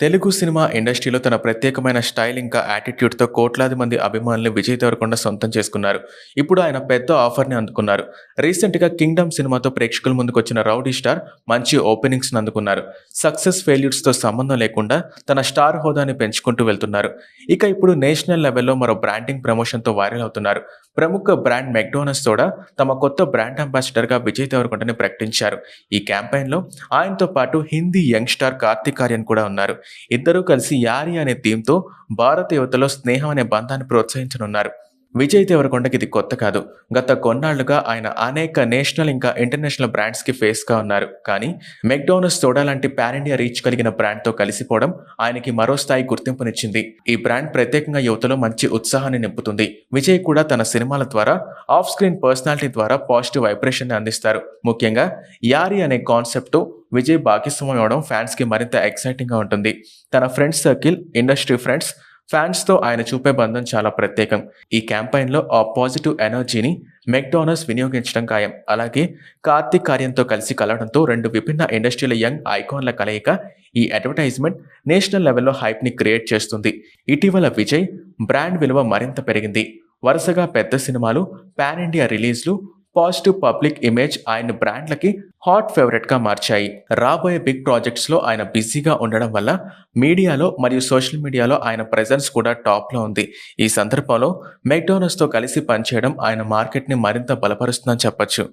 Telugu cinema ఇండస్ట్రీలో తన ప్రత్యేకమైన స్టైల్ ఇంకా యాటిట్యూడ్తో కోట్లాది మంది అభిమానులు విజయ్ దేవరకొండ సొంతం చేసుకున్నారు. ఇప్పుడు ఆయన పెద్ద ఆఫర్ని అందుకున్నారు. రీసెంట్గా కింగ్డమ్ సినిమాతో ప్రేక్షకుల ముందుకు వచ్చిన రౌడీ స్టార్ మంచి ఓపెనింగ్స్ని అందుకున్నారు. సక్సెస్ ఫెయిల్యూర్స్తో సంబంధం లేకుండా తన స్టార్ హోదాని పెంచుకుంటూ వెళ్తున్నారు. ఇక ఇప్పుడు నేషనల్ లెవెల్లో మరో బ్రాండింగ్ ప్రమోషన్తో వైరల్ అవుతున్నారు. ప్రముఖ బ్రాండ్ మెక్డోనల్స్ కూడా తమ కొత్త బ్రాండ్ అంబాసిడర్గా విజయ్ దేవరకొండని ప్రకటించారు. ఈ క్యాంపెయిన్లో ఆయనతో పాటు హిందీ యంగ్ స్టార్ కార్తిక్ ఆర్యన్ కూడా ఉన్నారు. ఇద్దరూ కలిసి యారి అనే థీమ్తో భారత యువతలో స్నేహం అనే బంధాన్ని ప్రోత్సహించనున్నారు. విజయ్ దేవరకొండకి ఇది కొత్త కాదు. గత కొన్నాళ్ళుగా ఆయన అనేక నేషనల్ ఇంకా ఇంటర్నేషనల్ బ్రాండ్స్కి ఫేస్గా ఉన్నారు. కానీ మెక్డోనల్స్ సోడా లాంటి పాన్ ఇండియా రీచ్ కలిగిన బ్రాండ్తో కలిసిపోవడం ఆయనకి మరో స్థాయి గుర్తింపునిచ్చింది. ఈ బ్రాండ్ ప్రత్యేకంగా యువతలో మంచి ఉత్సాహాన్ని నింపుతుంది. విజయ్ కూడా తన సినిమాల ద్వారా ఆఫ్ స్క్రీన్ పర్సనాలిటీ ద్వారా పాజిటివ్ వైబ్రేషన్ అందిస్తారు. ముఖ్యంగా యారి అనే కాన్సెప్ట్తో విజయ్ భాగ్యస్వామి అవడం ఫ్యాన్స్కి మరింత ఎక్సైటింగ్గా ఉంటుంది. తన ఫ్రెండ్స్ సర్కిల్ ఇండస్ట్రీ ఫ్రెండ్స్ ఫ్యాన్స్తో ఆయన చూపే బంధం చాలా ప్రత్యేకం. ఈ క్యాంపెయిన్లో ఆ పాజిటివ్ ఎనర్జీని మెక్డానల్స్ వినియోగించడం ఖాయం. అలాగే కార్తీక్ కార్యంతో కలిసి కలవడంతో రెండు విభిన్న ఇండస్ట్రీల యంగ్ ఐకాన్ల కలయిక ఈ అడ్వర్టైజ్మెంట్ నేషనల్ లెవెల్లో హైప్ని క్రియేట్ చేస్తుంది. ఇటీవల విజయ్ బ్రాండ్ విలువ మరింత పెరిగింది. వరుసగా పెద్ద సినిమాలు పాన్ ఇండియా రిలీజ్లు పాజిటివ్ పబ్లిక్ ఇమేజ్ ఆయన బ్రాండ్లకి హాట్ ఫేవరెట్గా మార్చాయి. రాబోయే బిగ్ ప్రాజెక్ట్స్లో ఆయన బిజీగా ఉండడం వల్ల మీడియాలో మరియు సోషల్ మీడియాలో ఆయన ప్రెజెన్స్ కూడా టాప్లో ఉంది. ఈ సందర్భంలో మెక్డోనల్డ్స్తో కలిసి పనిచేయడం ఆయన మార్కెట్ని మరింత బలపరుస్తుందని చెప్పొచ్చు.